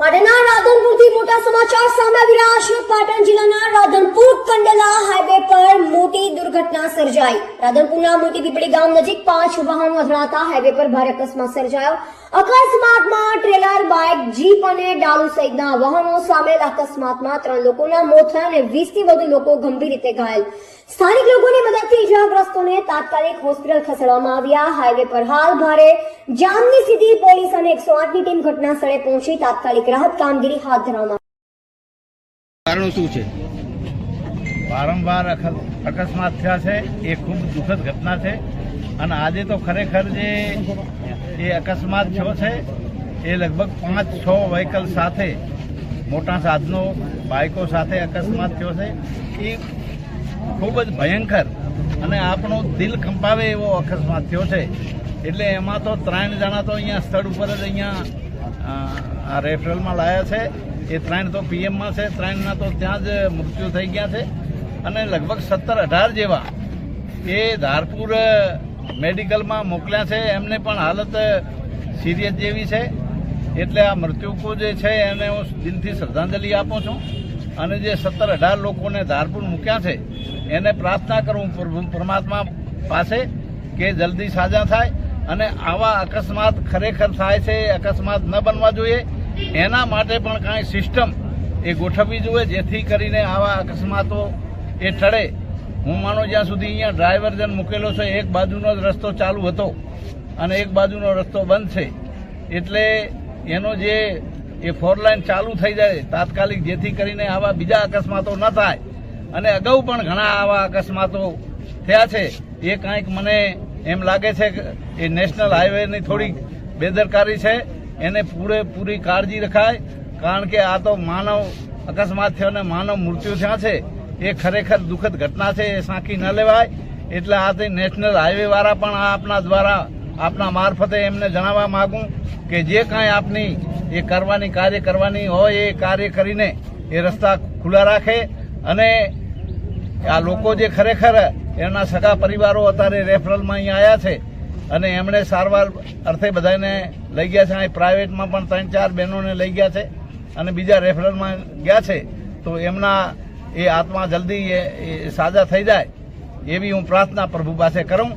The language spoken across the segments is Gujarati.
પાટણના રાધનપુરથી મોટા સમાચાર સામે આવી રહ્યા છે. પાટણ જિલ્લાના રાધનપુર કંડલા હાઈવે પર મોટી દુર્ઘટના સર્જાઈ. રાધનપુરના મોટી પીપળી ગામ નજીક પાંચ વાહનો અથડાતા હાઈવે પર ભારે અકસ્માત સર્જાયો. અકસ્માતમાં ટ્રેલર, બાઇક, જીપ અને ડાલુ સહિતના વાહનો સામેલ. અકસ્માતમાં ત્રણ લોકોના મોત થયા અને વીસથી વધુ લોકો ગંભીર રીતે ઘાયલ. સ્થાનિક લોકોની મદદથી ઇજાગ્રસ્તોને તાત્કાલિક હોસ્પિટલ ખસેડવામાં આવ્યા. હાઈવે પર હાલ ભારે જામની સ્થિતિ. પોલીસ અને એકસો આઠની ટીમ ઘટના સ્થળે પહોંચી તાત્કાલિક રાહત કામગીરી હાથ ધરવામાં કારણો શું છે? વારંવાર અકસ્માત થયા છે. એ ખૂબ દુઃખદ ઘટના છે. અને આજે તો ખરેખર જે એ અકસ્માત થયો છે એ લગભગ પાંચ છ વ્હીકલ સાથે મોટા સાધનો બાઇકો સાથે અકસ્માત થયો છે. એ ખૂબ જ ભયંકર અને આપણું દિલ કંપાવે એવો અકસ્માત થયો છે. એટલે એમાં તો ત્રણ જણા તો અહીંયા સ્થળ ઉપર જ અહીંયા આ રેફરલમાં લાયા છે. એ ત્રણ તો પીએમમાં છે, ત્રણના તો ત્યાં જ મૃત્યુ થઈ ગયા છે. અને લગભગ સત્તર અઢાર જેવા એ ધારપુર મેડિકલમાં મોકલ્યા છે. એમને પણ હાલત સિરિયસ જેવી છે. એટલે આ મૃત્યુકો જે છે એને હું દિલથી શ્રદ્ધાંજલિ આપું છું. અને જે સત્તર અઢાર લોકોને ધારપુર મૂક્યા છે, એને પ્રાર્થના કરું પરમાત્મા પાસે કે જલ્દી સાજા થાય અને આવા અકસ્માત ખરેખર થાય છે, અકસ્માત ન બનવા જોઈએ. એના માટે પણ કાંઈ સિસ્ટમ એ ગોઠવવી જોઈએ, જેથી કરીને આવા અકસ્માતો એ ટળે. હું માનું જ્યાં સુધી અહીંયા ડ્રાઈવર જન મૂકેલો છે, એક બાજુનો જ રસ્તો ચાલુ હતો અને એક બાજુનો રસ્તો બંધ છે. એટલે એનો જે એ ફોર લાઈન ચાલુ થઈ જાય તાત્કાલિક, જેથી કરીને આવા બીજા અકસ્માતો ન થાય. અને અગાઉ પણ ઘણા આવા અકસ્માતો થયા છે. એ કાંઈક મને એમ લાગે છે કે એ નેશનલ હાઈવેની થોડીક બેદરકારી છે. એને પૂરેપૂરી કાળજી રખાય, કારણ કે આ તો માનવ અકસ્માત થયો અને માનવ મૃત્યુ થયા છે. એ ખરેખર દુઃખદ ઘટના છે, એ સાંકી ન લેવાય. એટલે આ નેશનલ હાઈવે વાળા પણ આપના દ્વારા, આપના મારફતે એમને જણાવવા માગું કે જે કાંઈ આપની એ કરવાની કાર્ય કરવાની હોય એ કાર્ય કરીને એ રસ્તા ખુલ્લા રાખે અને આ લોકો જે ખરેખર એમના સગા પરિવારો અત્યારે રેફરલમાં અહીં આવ્યા છે અને એમણે સારવાર અર્થે બધાને લઈ ગયા છે. અહીં પ્રાઇવેટમાં પણ ત્રણ ચાર બહેનોને લઈ ગયા છે અને બીજા રેફરલમાં ગયા છે. તો એમના એ આત્મા જલ્દી એ સાજા થઈ જાય એવી હું પ્રાર્થના પ્રભુ પાસે કરું.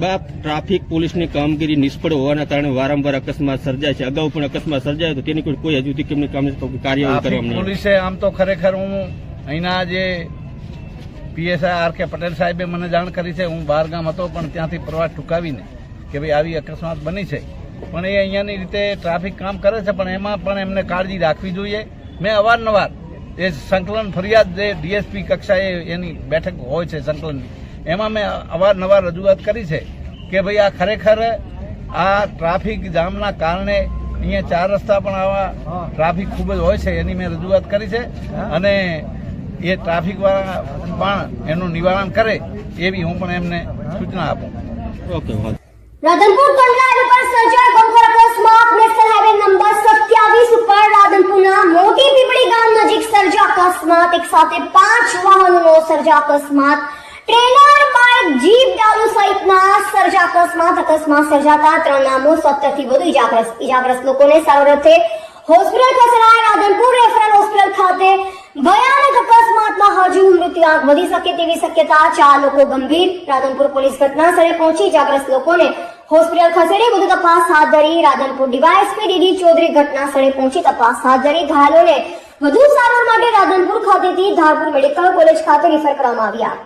બાપ ટ્રાફિક પોલીસની કામગીરી નિષ્ફળ હોવાના કારણે વારંવાર અકસ્માત સર્જાય છે. અગાઉ પણ અકસ્માત સર્જાય તો તેની કોઈ કોઈ હજુ સુધી કેમની કામ ટ્રાફિક કરવામાં પોલીસે આમ તો ખરેખર હું અહીંના જે પીએસઆઈ આર કે પટેલ સાહેબે મને જાણ કરી છે હું બહાર ગામ હતો પણ ત્યાંથી પ્રવાસ ટૂંકાવીને કે ભાઈ આવી અકસ્માત બની છે. પણ એ અહીંયાની રીતે ટ્રાફિક કામ કરે છે પણ એમાં પણ એમને કાળજી રાખવી જોઈએ. મેં અવારનવાર એ સંકલન ફરિયાદ જે ડીએસપી કક્ષાએ એની બેઠક હોય છે સંકલનની એમાં મેં અવારનવાર રજૂઆત કરી છે કે ભાઈ આ ખરેખર આ ટ્રાફિક જામના કારણે અહીંયા ચાર રસ્તા પણ આવા ટ્રાફિક ખૂબ જ હોય છે એની મેં રજૂઆત કરી છે. અને એ ટ્રાફિકવાળા પણ એનું નિવારણ કરે એવી હું પણ એમને સૂચના આપું. ઓકે રાધનપુર કંડલા અકસ્માત નેશનલ હાઈવે નંબર 27 ઉપર રાધનપુરના મોટી પીપળી ગામ નજીક સર્જા અકસ્માત. એક સાથે પાંચ વાહનોનો સર્જા અકસ્માત. ટ્રેલર જીપ ડાલુ સહિતના સર્જા અકસ્માત અકસ્માત સર્જાતા ત્રણ નામો સત્તરથી વધુ ઇજાગ્રસ્ત ઇજાગ્રસ્ત લોકોને સારવાર અર્થે હોસ્પિટલ ખસેડાયા રાધનપુર રેફરલ હોસ્પિટલ ખાતે. ભયાનક અકસ્માતમાં હજુ મૃત્યુઆંક વધી શકે તેવી શક્યતા ચાર લોકો ગંભીર. રાધનપુર પોલીસ ઘટના સ્થળે પહોંચી ઇજાગ્રસ્ત લોકોને હોસ્પિટલ ખસેડી વધુ તપાસ હાથ ધરી. રાધનપુર ડીવાયએસપી ડીડી ચૌધરી ઘટના સ્થળે પહોંચી તપાસ હાથ ધરી. ઘાયલોને વધુ સારવાર માટે રાધનપુર ખાતેથી ધારપુર મેડિકલ કોલેજ ખાતે રિફર કરવામાં આવ્યા.